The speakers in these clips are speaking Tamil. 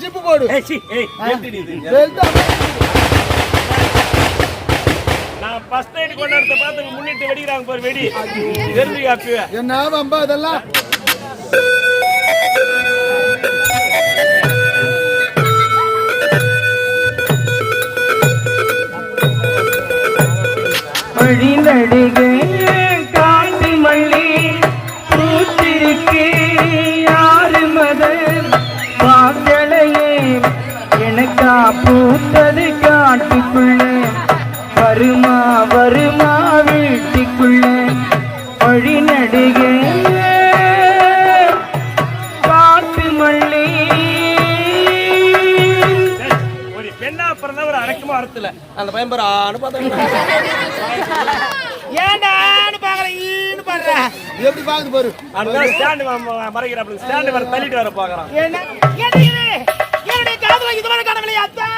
ஜிப்பு போடு. ஏய், சீ, ஏய், நிறுத்திடு இது. belt ஆ- நான் ஃபர்ஸ்ட் எய்ட் கொண்டாடுறத பார்த்து முன்னிட்டு வெடிக்கிறாங்க பாரு வெடி. தெரிஞ்சு அப்பவே என்ன வம்பா இதெல்லாம்? வழிநடுகே அறுத்துல அந்த பையன் பாரு ஆணு பார்த்தா ஏண்டான்னு ஈன்னு பாடுறேன் எப்படி பாக்குது பாரு? அந்த ஸ்டாண்ட் மறைக்கிறாப்ல ஸ்டாண்ட் வர தள்ளிட்டு வர பாக்குறான் என்னுடைய காதுல இதுவரை காணவில்லை அத்தா.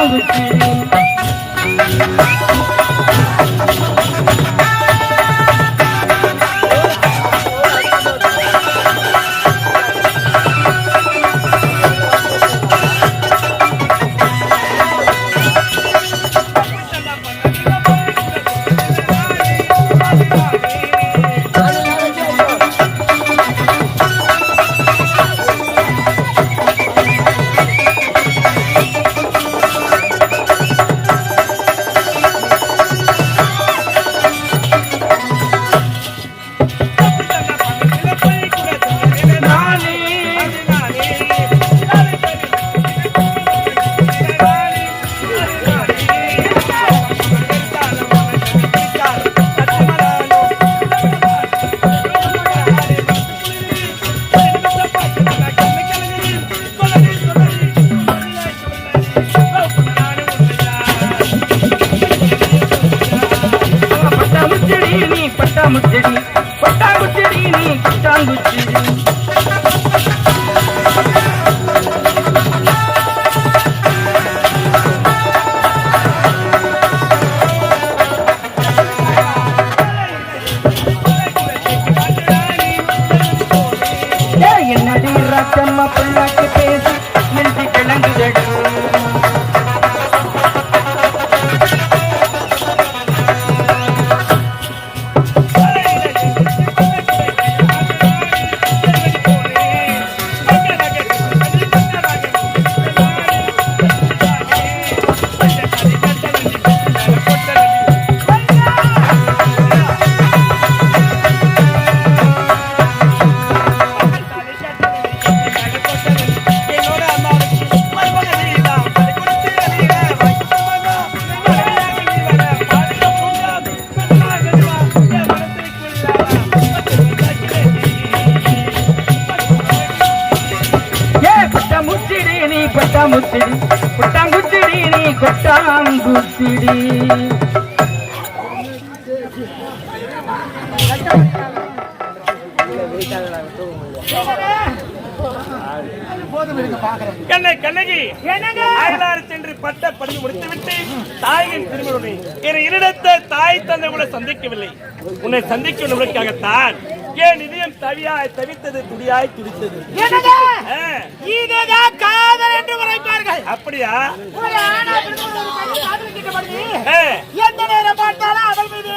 I'm நீ பட்டாமுச்சிடி புட்டாங்குச்சிடி நீ கொட்டாங்குச்சிடி. கண்ணை கண்ணகி. என்னங்க? அயலாறு சென்று பட்ட படித்து முடித்துவிட்டு தாயின் திருமணி என் இருடத்த தாய் தந்தை கூட சந்திக்கவில்லை. உன்னை சந்திக்கும் நிமிடக்காகத்தான் என் இதயம் தவியாய் தவித்தது துடியாய் துடித்தது? இதுதான் காதல் என்று உரைப்பார்கள். அப்படியா? எந்த நேரம் பார்த்தாலும் அவள் மீது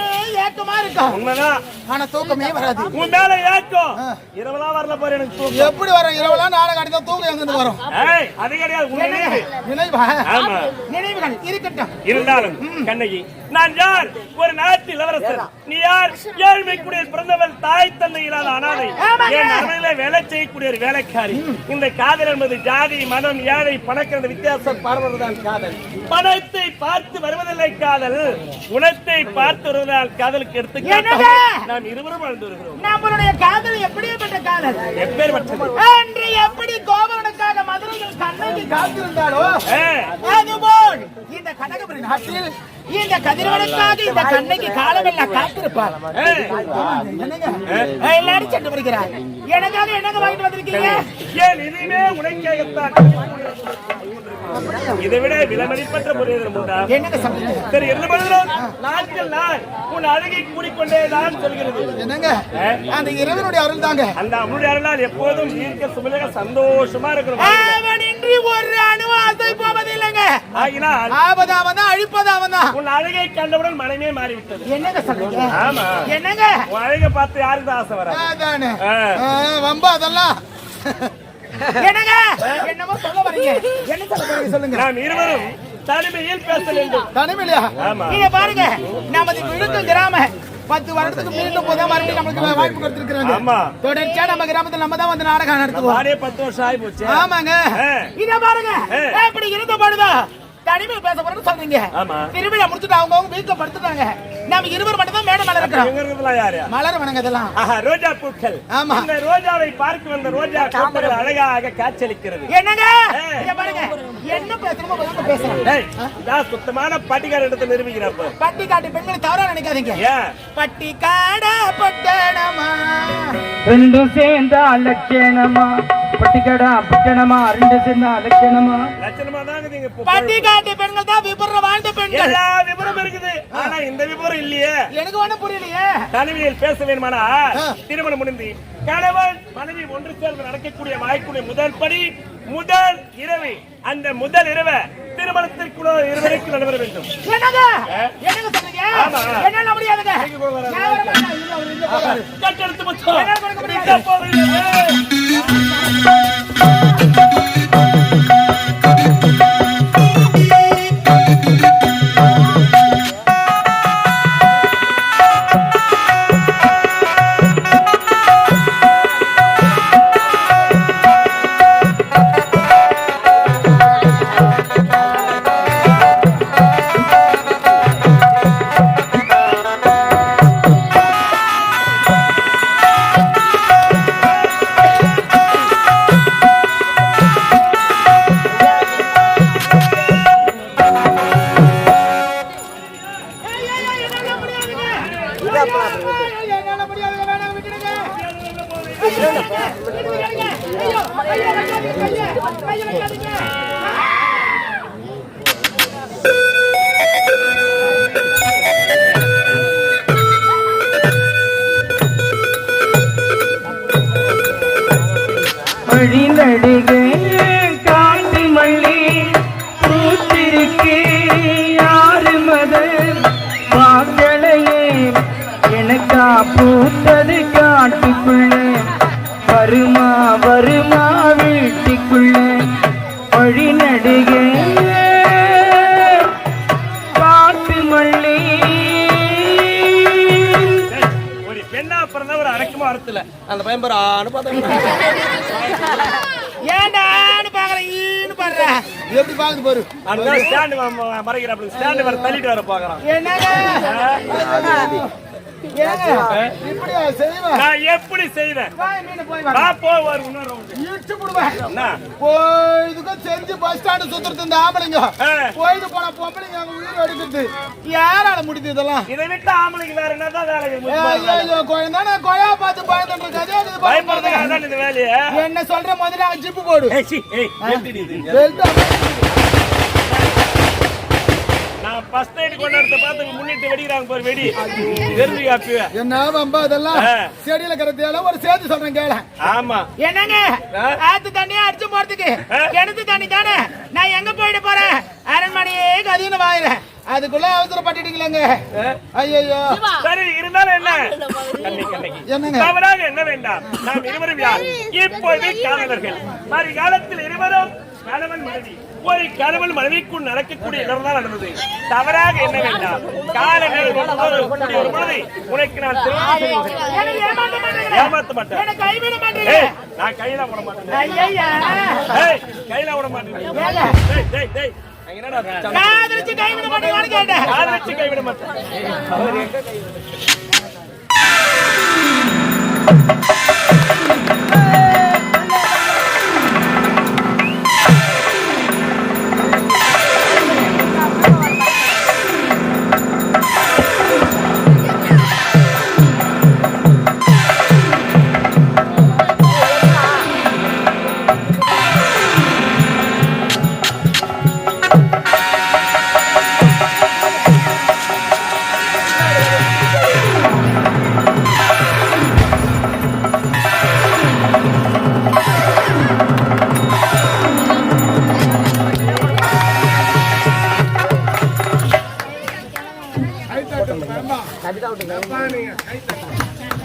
ஏக்கமா இருக்கும். உண்மைதான். ஆனா தூக்கமே வராது. உன் மேல ஏக்கம். இரவெல்லாம் வரல பாரு எனக்கு தூக்கம். எப்படி வரும்? இரவுலாம் நாடகம் அடித்தா தூக்கம் எங்க இருந்து வரும்? அது கிடையாது நினைவு. ஆமா. நினைவுகள் இருக்கட்டும். இருந்தாலும் கண்ணகி நான் யார்? ஒரு நாட்டு இளவரசர். நீ யார்? ஏழ்மை குடியில் பிறந்தவள் தாய் தந்தை இல்லாத அனாதை. என் அரணையில வேலை செய்யக்கூடிய ஒரு வேலைக்காரி. இந்த காதல் என்பது ஜாதி மதம் ஏழை பணக்கிற வித்தியாசம் பார்வதுதான் காதல். பணத்தை பார்த்து வருவதில்லை காதல். குணத்தை பார்த்து வருவதால் காதலுக்கு என்னங்க? நாம் இருவரும் வாழ்ந்து வருகிறோம். நம்மளுடைய காதல் எப்படிப்பட்ட காதல்? எப்பேற்பட்டது? அன்று எப்படி கோபவனுக்காக மதுரையில் கண்ணகி காத்திருந்தாலோ அதுபோல் இந்த கனகபுரி நாட்டில் இந்த கதிரவனுக்காக இந்த கண்ணகி காலமெல்லாம் காத்திருப்பார். எல்லாரும் சென்று வருகிறார் எனக்காக என்னங்க வாங்கிட்டு வந்திருக்கீங்க? ஏன் இனிமே உனக்காகத்தான் இதை விட விலைமதிப்பற்ற புரிதல் உண்டா? என்னங்க சரி என்ன பண்ணுறோம் நாட்கள் நாள். உன் அழகை கூடிக்கொண்டே தான் சொல்கிறது. என்னங்க? அந்த இறைவனுடைய அருள் தாங்க. அந்த அம்முடைய அருளால் எப்போதும் ஈர்க்க சுமலக சந்தோஷமா இருக்கிறோம் அவன் இன்றி ஒரு அணு ஆசை போவதில்லைங்க. ஆகினால் ஆபது அவன் தான் அழிப்பது அவன் தான் உன் அழகை கண்டவுடன் மனமே மாறிவிட்டது. என்னங்க சொல்றீங்க? ஆமா. என்னங்க? உன் அழகை பார்த்து யாருக்கு ஆசை வர அதானே. வம்பா அதெல்லாம். என்னங்க? என்னமோ சொல்ல வரீங்க. என்ன சொல்ல வரீங்க சொல்லுங்க. நாம் இருவரும் தனிமையில் பேச வேண்டும். தனிமையிலையா? ஆமா. நீங்க பாருங்க. நமது விழுக்கும் கிராம. பத்து வருடத்துக்கு மீண்டும் போதா மறுபடியும் நம்மளுக்கு வாய்ப்பு கொடுத்திருக்கிறாங்க. ஆமா. தொடர்ச்சியா நம்ம கிராமத்துல நம்ம தான் வந்து நாடகம் நடத்துவோம். பத்து வருஷம் ஆகி போச்சு. ஆமாங்க. இத பாருங்க. ஏ. எப்படி இருந்த பொழுதா தனிமையில் பேச போறேன்னு ஆமா. திருவிழா முடிச்சுட்டு அவங்க அவங்க வீட்டுல படுத்துட்டாங்க. நம்ம இருவர் மட்டும் தான் மேடம் மேல இருக்கிறோம். எங்க இருக்கிறதுலாம் யாரு? மலர் வணங்க இதெல்லாம் ஆஹா ரோஜா பூக்கள். ஆமா. இந்த ரோஜாவை பார்க்க வந்த ரோஜா பூக்கள் அழகாக காட்சியளிக்கிறது. என்னங்க? பாருங்க. சுத்தமான பட்டிக்கார இடத்தை நிரூபிக்கிறப்ப பட்டி காட்டு பெண்களை தவறா நினைக்காதீங்க. ஏன் பட்டி காடா பட்டணமா? ரெண்டும் சேர்ந்தா லட்சணமா பட்டிக்கடா பட்டணமா? ரெண்டு சேர்ந்தா லட்சணமா லட்சணமா தாங்க நீங்க பெண்கள் தான் விபர வாழ்ந்த பெண்கள். எல்லா விவரம் இருக்குது. ஆனா இந்த விவரம் இல்லையே. எனக்கு ஒண்ணும் புரியலையே. தனிமையில் பேச வேணுமானா? திருமணம் முடிந்து கணவன் மனைவி ஒன்று சேர்ந்து நடக்கக்கூடிய வாய்ப்புடைய முதல் படி முதல் இரவு. அந்த முதல் இரவு திருமணத்திற்குள்ள இருவருக்கு நடைபெற வேண்டும். என்னங்க. என்னால முடியாதுங்க. கட்டெடுத்து மச்சான். கொடுக்க முடியாது. அறுத்துல அந்த பையன் பாரு ஆன்னு பார்த்தா ஏன்டான்னு பாக்குறேன், ஈன்னு பாடுறேன். எப்படி பாக்குது பாரு? அந்த ஸ்டாண்டு மறைக்கிறாப்புல ஸ்டாண்டு வர தள்ளிட்டு வர பாக்குறான் என்னங்க? செய்வேன்? நான் எப்படி வாங்க. நான் போவார். இடிச்சு போடுவேன். என்ன? போயிதுக்கும் செஞ்சு பஸ் ஸ்டாண்டு சுத்துறது இந்த ஆம்பளைங்க. போயிட்டு போன பொம்பளைங்க அங்க உயிர் யாரால முடியுது இதெல்லாம்? இதை விட்டு ஆம்பளைக்கு வேற என்னதான் வேலை குழந்தை கொயா பார்த்து பயந்துட்டு இந்த வேலையை. என்ன சொல்ற? முதல்ல அவன் ஜிப்பு போடு ஏய், சீ, ஏய், எப்படி இது? பெல்ட் அப்படியே நான் ஃபர்ஸ்ட் எய்ட் கொண்டாடுறத பார்த்து முன்னிட்டு வெடிக்கிறாங்க பாரு வெடி. தெரிஞ்சு அப்பவே என்ன வம்பா இதெல்லாம்? ஆ. செடியில கிடத்தியால ஒரு சேர்த்து சொல்றேன் கேள. ஆமா. என்னங்க? ஆத்து தண்ணியா அடிச்சு போறதுக்கு? கிணத்து தண்ணி தானே? நான் எங்க போயிட்டு போறேன்? அரண்மனையே கதின்னு வாயிறேன் அதுக்குள்ள அவசரப்பட்டுட்டீங்களேங்க. ஐயோ சரி இரு கண்ணை, கண்ணகி. என்னங்க? தவறாக என்ன வேண்டாம். நாம் இருவரும் யார்? இப்போது காதலர்கள். மறு காலத்தில் இருவரும் கணவன் மனைவி. ஒரு கணவன் மனைவிக்குள் நடக்கக்கூடிய இடம்தான் நடந்தது. தவறாக என்ன வேண்டாம். கால நேரம் ஒரு கூடிய ஒரு பொழுது உனக்கு நான் திருமணம் ஏமாத்த மாட்டேன். நான் கையில விட மாட்டேன். கையில விட மாட்டேன். என்னடா? காதலிச்சு கைவிட கேட்டேன். காதலிச்சு கைவிட மாட்டேன்?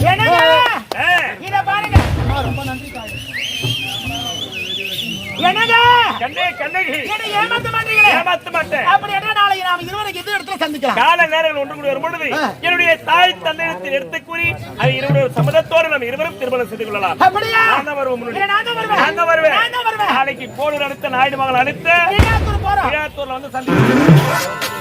என்னங்க? இத பாருங்க. என்னங்க? கண்ணே கண்ணகி என்னை ஏமாத்த மாட்டீங்களே? ஏமாத்த மாட்டேன் அப்படி என்ன நாளைக்கு நாம இருவரும் இந்த இடத்துல சந்திக்கலாம் கால நேரங்கள் ஒன்று கூடி வரும் பொழுது என்னுடைய தாய் தந்தையத்தில் எடுத்து கூறி அது இருவரும் சம்மதத்தோடு நாம் இருவரும் திருமணம் செய்து கொள்ளலாம் அப்படியா? நான் வருவேன் முன்னாடி. நான் வருவேன். நான் வருவேன் நான் வருவேன். நாளைக்கு போலூர் அடுத்த நாயுடு மகள் வீணாத்தூர் போறோம் வந்து சந்திக்கிறேன்